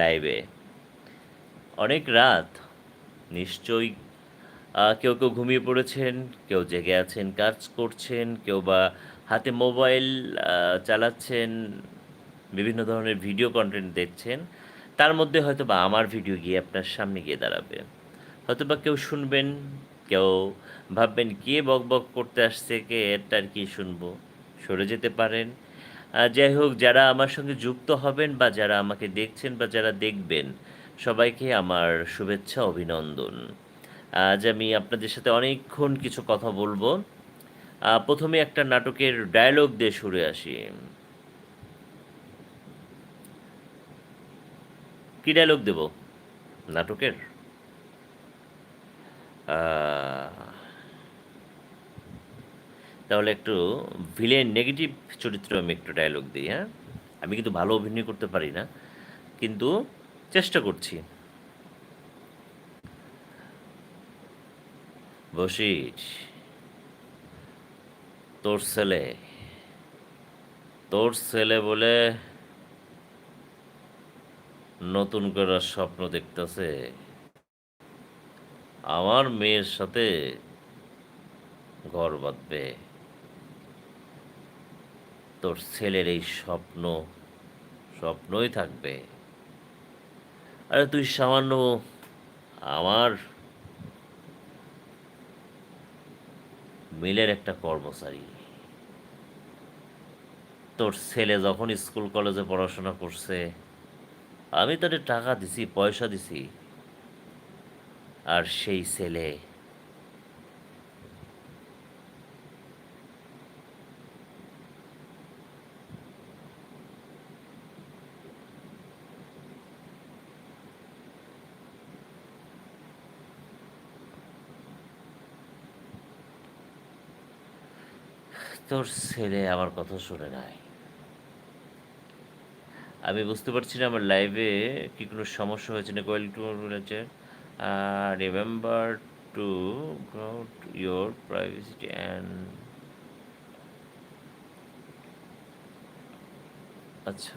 লাইভে অনেক রাত, নিশ্চয়ই কেউ কেউ ঘুমিয়ে পড়েছেন, কেউ জেগে আছেন, কাজ করছেন, কেউ বা হাতে মোবাইল চালাচ্ছেন, বিভিন্ন ধরনের ভিডিও কন্টেন্ট দেখছেন, তার মধ্যে হয়তো বা আমার ভিডিও গিয়ে আপনার সামনে গিয়ে দাঁড়াবে। হয়তো বা কেউ শুনবেন, কেউ ভাববেন, কে বক বক করতে আসছে, কে এটার কি শুনব? সরে যেতে পারেন যাই হোক, যারা আমার সঙ্গে যুক্ত হবেন বা যারা আমাকে দেখছেন বা যারা দেখবেন, সবাইকে আমার শুভেচ্ছা, অভিনন্দন। আজ আমি আপনাদের সাথে অনেকক্ষণ কিছু কথা বলব। প্রথমে একটা নাটকের ডায়লগ দিয়ে শুরু আসি। কি ডায়লগ দেব? নাটকের? তাহলে একটু ভিলেন নেগেটিভ চরিত্র আমি একটু ডায়লগ দিই হ্যাঁ? আমি কিন্তু ভালো অভিনয় করতে পারি না, কিন্তু চেষ্টা করছি। বসিস তোর ছেলে তোর ছেলে বলে নতুন করে স্বপ্ন দেখতেছে। আমার মেয়ের সাথে ঘর বাঁধবে। তোর ছেলের এই স্বপ্ন, স্বপ্নই থাকবে। আরে তুই সামান্য আমার মিলের একটা কর্মচারী। তোর ছেলে যখন স্কুল, কলেজে পড়াশোনা করছে, আমি তাদের টাকা দিছি, পয়সা দিছি, আর সেই ছেলে তোর ছেলে আমার কথা শুনে নাই। আমি বুঝতে পারছি না আমার লাইভে কি কোনো সমস্যা হয়েছে না কোয়ালিটি বলেছে remember to guard your privacy and আচ্ছা।